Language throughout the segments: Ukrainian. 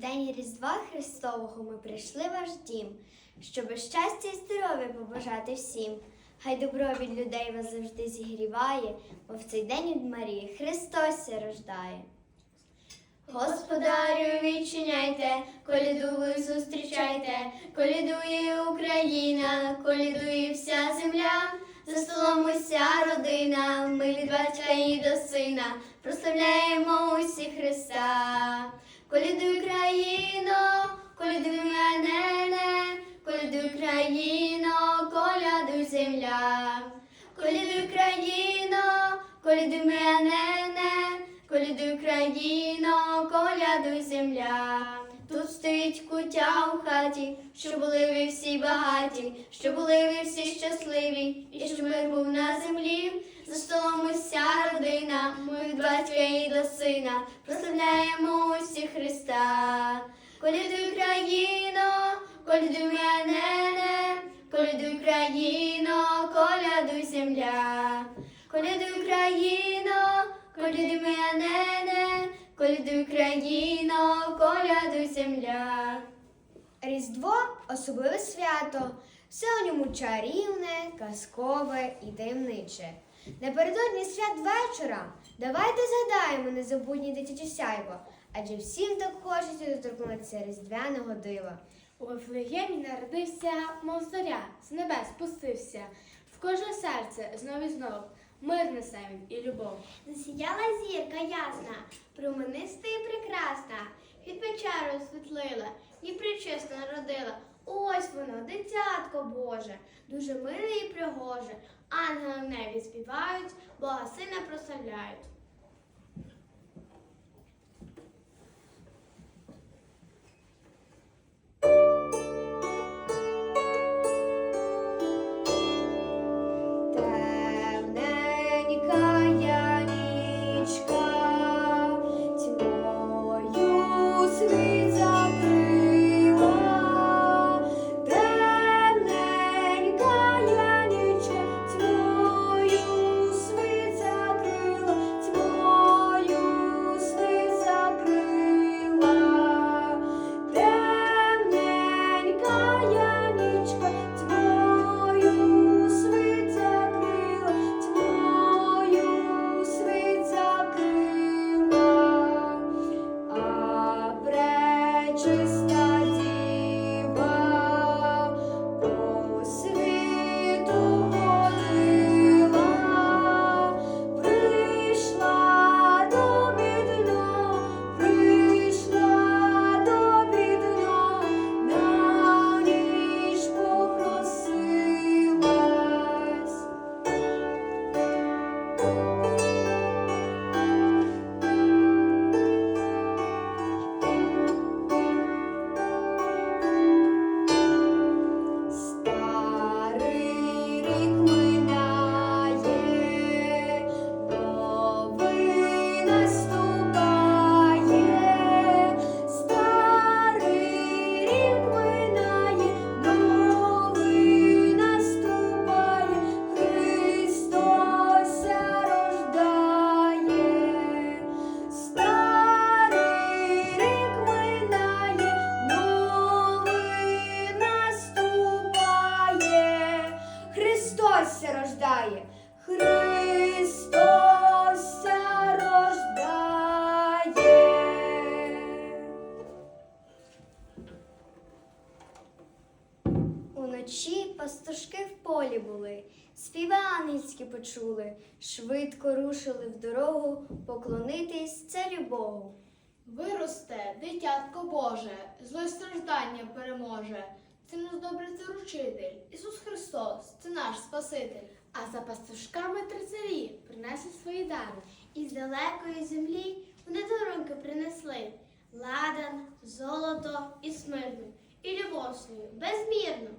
День Різдва Христового ми прийшли в ваш дім, щоби щастя і здоров'я побажати всім. Хай добро від людей вас завжди зігріває, бо в цей день від Марії Христос рождає. Господарю, відчиняйте, коліду ви зустрічайте, колідує Україна, колідує вся земля, за столом уся родина, ми від батька і до сина, прославляємо усі Христа. Колідуй країно, колідуй мене, колідуй країно, колядуй земля. Колідуй країно, колідуй мене, колідуй країно, колядуй земля. Тут стоїть кутя у хаті, що були ви всі багаті, що були ви всі щасливі, і що мир був на землі. За столом уся родина, від батька і до сина, прославляємо усі Христа. Колядуй країно, колядуй мене, колядуй країно, колядуй земля. Колядуй країно, колядуй мене, колядуй країно, колядуй земля. Різдво особливе свято, все у ньому чарівне, казкове і таємниче. Напередодні свят вечора давайте згадаємо незабутнє дитяче сяйво, адже всім так хочеться доторкнутися різдвяного дива. У Вифлеємі народився, мов зоря, з небес спустився. В кожне серце знов і знов мир несе він і любов. Засіяла зірка ясна, промениста і прекрасна, від печеру освітлила, і причисто народила. Ось воно, дитятко Боже, дуже миле і пригоже. Ангели в небі співають, Бога сина прославляють. Почули, швидко рушили в дорогу поклонитись царю Богу. Виросте, дитятко Боже, зле страждання переможе. Це нас добре це ручитель, Ісус Христос, це наш Спаситель. А за пастушками три царі принесли свої дари. Із далекої землі вони дарунки принесли ладан, золото і смирну, і любов свою безмірну.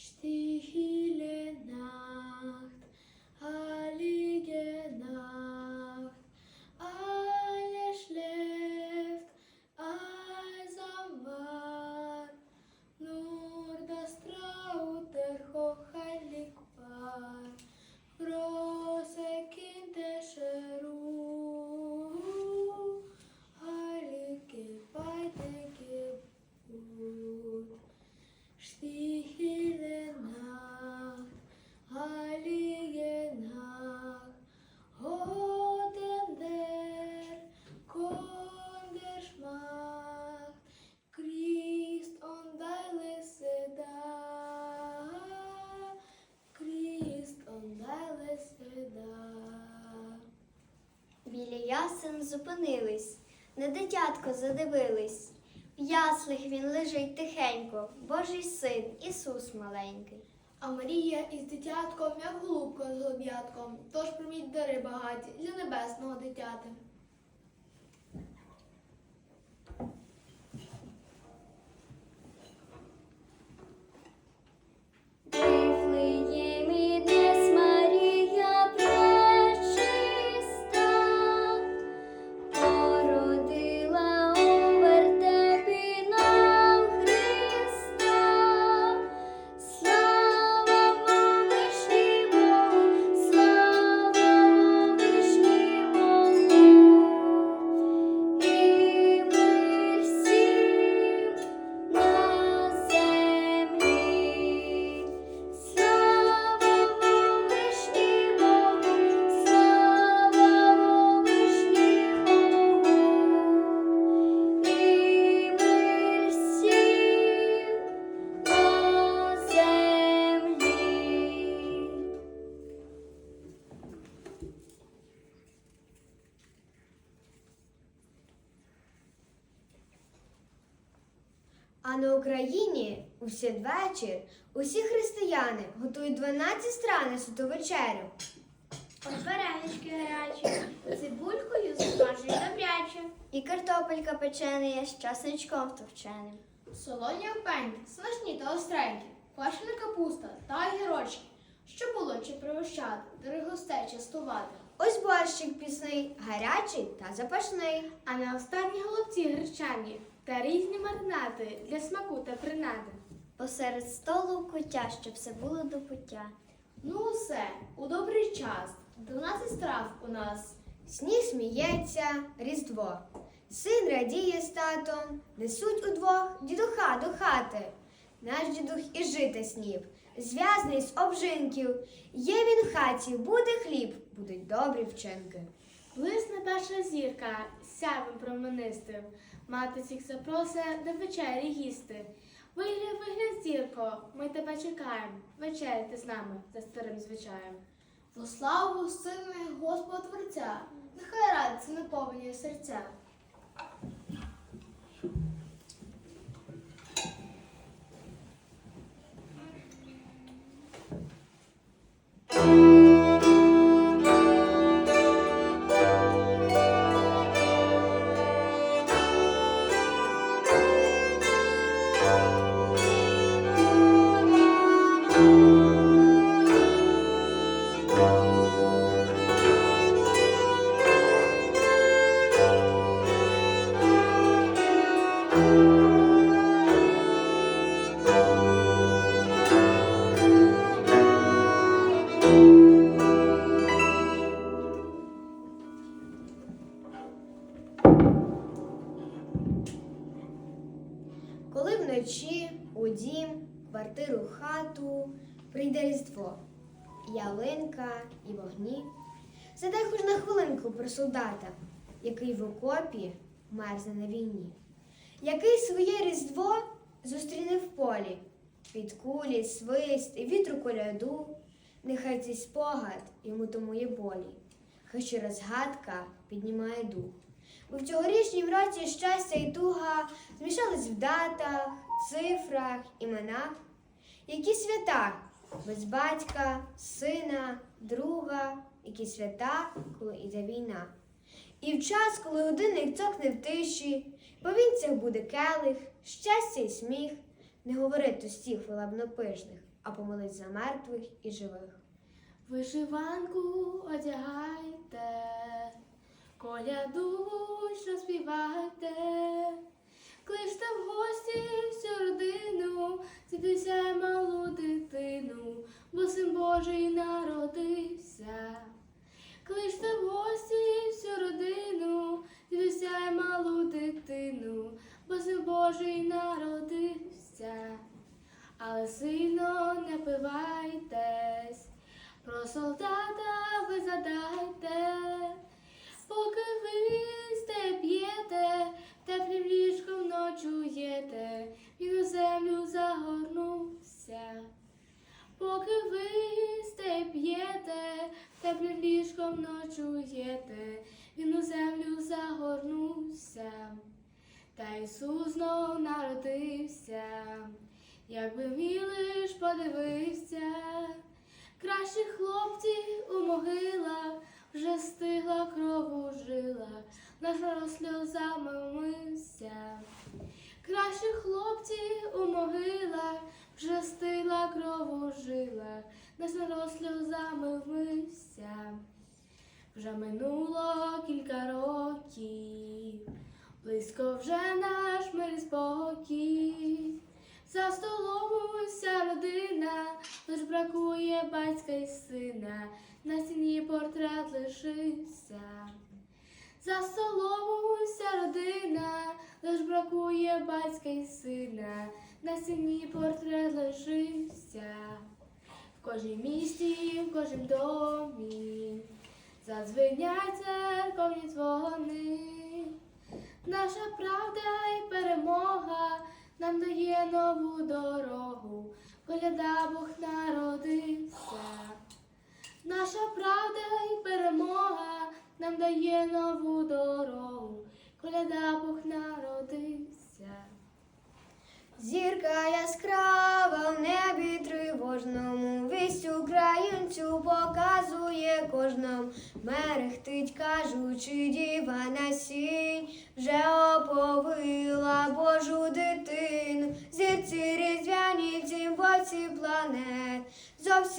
Stille Stille Nacht, heilige Nacht, Hoden der Konders Macht, Christ und deine Seda, Christ und deine Seda. Біля ясен зупинились, на дитятко задивились. Яслих він лежить тихенько, Божий син, Ісус маленький. А Марія із дитятком, як голубка з голуб'ятком, тож прийміть дари багаті для небесного дитяти. Україні у святвечір усі християни готують 12 стран на святу вечерю. Ось варенички гарячі, цибулькою засмажують добряче. І картопелька печена з часничком товченим. Солоні опеньки, смачні та остренькі, квашена капуста та огірочки, що було чи пригощати, дорогих гостей частувати. Ось борщик пісний, гарячий та запашний. А на останні голубці гречані та різні маринати для смаку та принади. Посеред столу кутя, щоб все було до пуття. Ну усе, у добрий час. 12 страв у нас. Сніг сміється, різдво. Син радіє з татом, несуть удвох дідуха до хати. Наш дідух і жита снів, зв'язний з обжинків. Є він в хаті, буде хліб, будуть добрі вчинки. Блисне перша зірка, сявим променистим. Мати всіх запросе до вечері їсти. Вигляд, вигляд, зірко, ми тебе чекаємо. Вечеряти з нами за старим звичаєм. Во славу сильних Господа Творця, нехай радиться наповнює серця. Вночі у дім, квартиру, хату прийде різдво, ялинка і вогні. Задай хоч на хвилинку про солдата, який в окопі мерзне на війні, який своє різдво зустріне в полі, під кулі, свист і вітру коляду, нехай цей спогад йому томує болі, хай щира згадка піднімає дух. Бо в цьогорічнім році щастя і туга змішались в датах, цифрах, іменах. Які свята без батька, сина, друга, які свята, коли іде війна. І в час, коли годинник цокне в тиші, по вінцях буде келих, щастя й сміх, не говорить тостів хвилебнопишних, а помолить за мертвих і живих. Вишиванку одягайте, колядуй, співайте, кличте в гості всю родину, ціпися малу дитину, бо син Божий народився. Кличте в гості всю родину, ціпися малу дитину, бо син Божий народився. Але сильно не пивайтесь, про солдата ви задайте, п'єте, теплім ліжком ночуєте, він у землю загорнувся. Поки ви сте п'єте, теплим ліжком ночуєте, він у землю загорнувся, та Ісус знов народився, якби мій лиш подивився, кращі хлопці у могилах вже стигла кров у жилах, наш народ сльозами вмився. Кращі хлопці у могилах вже стигла кров у жилах, наш народ сльозами вмився. Вже минуло кілька років, близько вже наш мир спокій. За столом уся родина, лиш бракує батька й сина, на стіні портрет лишився. За столом уся родина, лиш бракує батька й сина, на стіні портрет лишився. В кожній місті, в кожнім домі задзвенять церковні дзвони. Наша правда і перемога нам дає нову дорогу, коляда Бог народився. Наша правда і перемога нам дає нову дорогу, коляда Бог народився. Зірка яскрава в небі тривожному, вість українцю показує кожному, мерехтить, кажучи, діва на сінь, вже оповила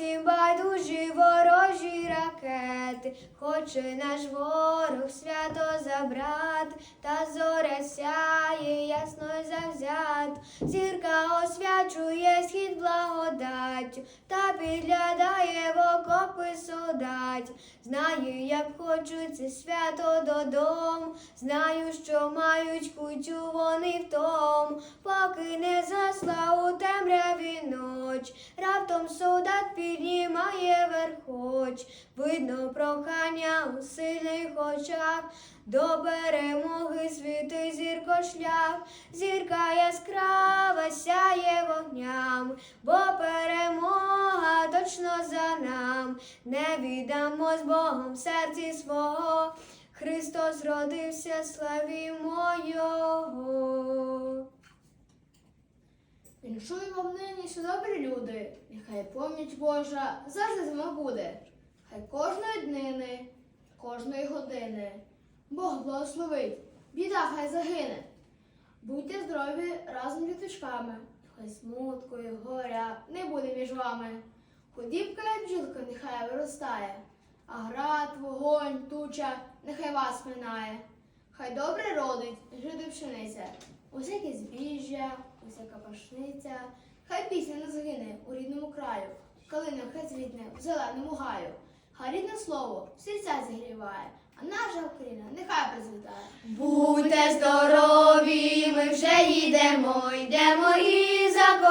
зовсім байдужі ворожі ракети, хоче наш ворог свято забрати, та зоря сяє ясно завзят. Зірка освячує схід благодаттю, та підглядає в окопи солдат. Знаю, як хочуть це свято додому, знаю, що мають кутю вони в том, поки не засла у темряві ноч. Раптом солдат піднімає верхоч, видно прохання у сильних очах. До перемоги світи зірко шлях, зірка яскрава сяє вогням, бо перемога точно за нам, не віддамо з Богом серці свого. Христос родився, славімо Його. Віншую вам нині, що добрі люди, нехай поміч Божа завжди з вами буде. Хай кожної днини, кожної години Бог благословить, біда хай загине. Будьте здорові разом з діточками, хай смутку і горя не буде між вами. Худібка і бджілка нехай виростає, а град, вогонь, туча нехай вас минає. Хай добре родить жиди пшениця, усяке збіжжя, усяка пашниця, хай пісня не загине у рідному краю, калина хай цвітне в зеленому гаю. Хай рідне слово серця зігріває, а наша Україна нехай призвітає. Будьте здорові, ми вже їдемо, йдемо і за